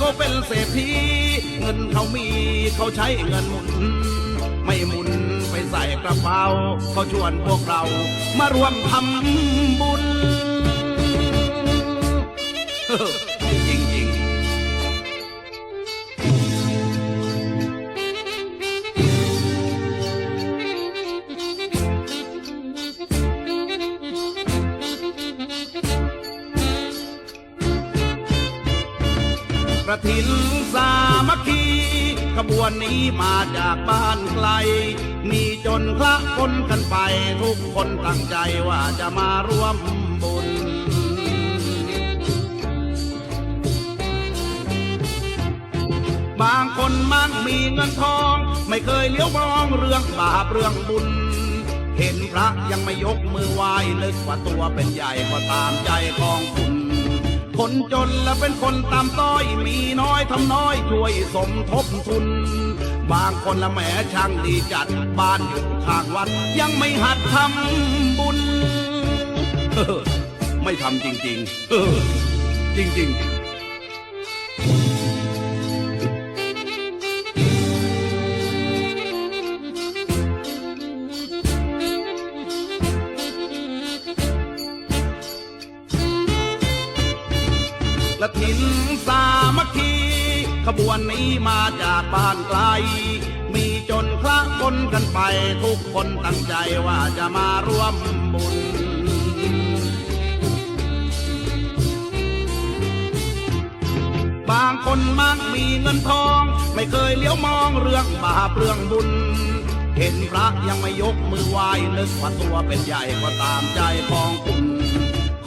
เขาเป็นเศรษฐีเงินเขามีเขาใช้เงินหมุน ไม่หมุนไปใส่กระเป๋าเขาชวนพวกเรามารวมทำบุญ ถินสามัคคีขบวนนี้มาจากบ้านไกล มีจนคละคนกันไป ทุกคนตั้งใจว่าจะมาร่วมบุญ บางคนมั่งมีเงินทอง ไม่เคยเลี้ยวมองเรื่องบาปเรื่องบุญ เห็นพระยังไม่ยกมือไหว้นึกว่าตัวเป็นใหญ่ก็ตามใจของคุณ คนจนและเป็นคนตามต้อยมีน้อยทำน้อยช่วยสมทบทุน บางคนละแหมช่างดีจัดบ้านอยู่ข้างวัด ยังไม่หัดทำบุญ ไม่ทำจริง ๆ จริง ๆ กระถินสามัคคีขบวนนี้มาจากบ้านไกล มีจนคละคนกันไป ทุกคนตั้งใจว่าจะมาร่วมบุญ บางคนมักมีเงินทอง ไม่เคยเลี้ยวมองเรื่องบาปเรื่องบุญ เห็นพระยังไม่ยกมือไหว้นึกว่าตัวเป็นใหญ่ก็ตามใจของคุณ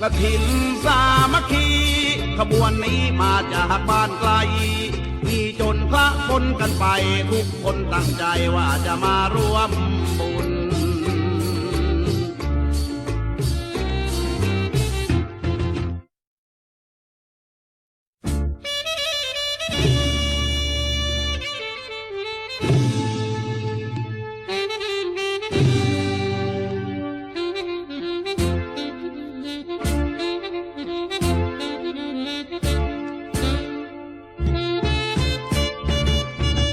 เออกระถิ่นสามัคคี ขบวนนี้มาจากบ้านไกล มีจนพระคนกันไป ทุกคนตั้งใจว่าจะมาร่วมบุญ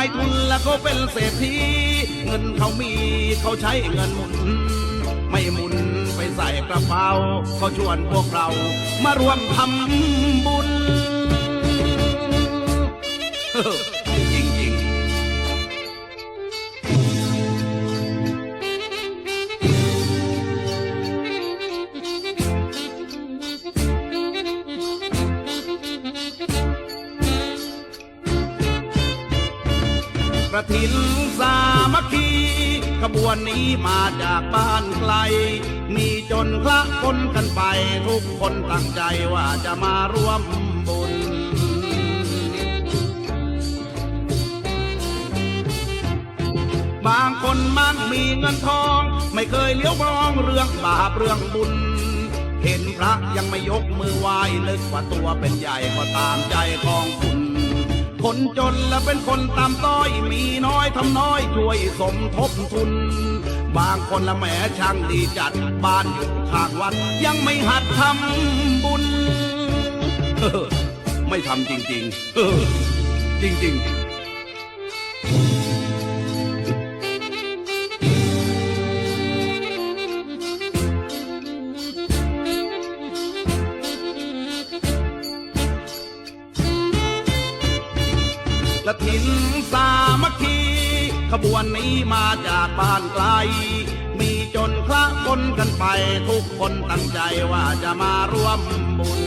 ายทุนแล้วก็เป็นเศรษฐีเงินเขามีเขาใช้เงินหมุน ไม่หมุนไปใส่กระเป๋าเขาชวนพวกเรา มารวมทำบุญ ระถินสามัคคีขบวนนี้มาจากบ้านไกล มีจนคละคนกันไป ทุกคนตั้งใจว่าจะมาร่วมบุญ บางคนมั่งมีเงินทอง ไม่เคยเลี้ยวมองเรื่องบาปเรื่องบุญ เห็นพระยังไม่ยกมือไหว้นึกว่าตัวเป็นใหญ่ก็ตามใจของคุณ คนจนและเป็นคนตามต้อยมีน้อยทำน้อยช่วยสมทบทุน บางคนละแหมช่างดีจัดบ้านอยู่ข้างวัดยังไม่หัดทำบุญ ไม่ทำจริง ๆ จริง ๆ นสามัคคี ขบวนนี้มาจากบ้านไกล มีจนคละคนกันไปทุกคนตั้งใจว่าจะมาร่วมบุญ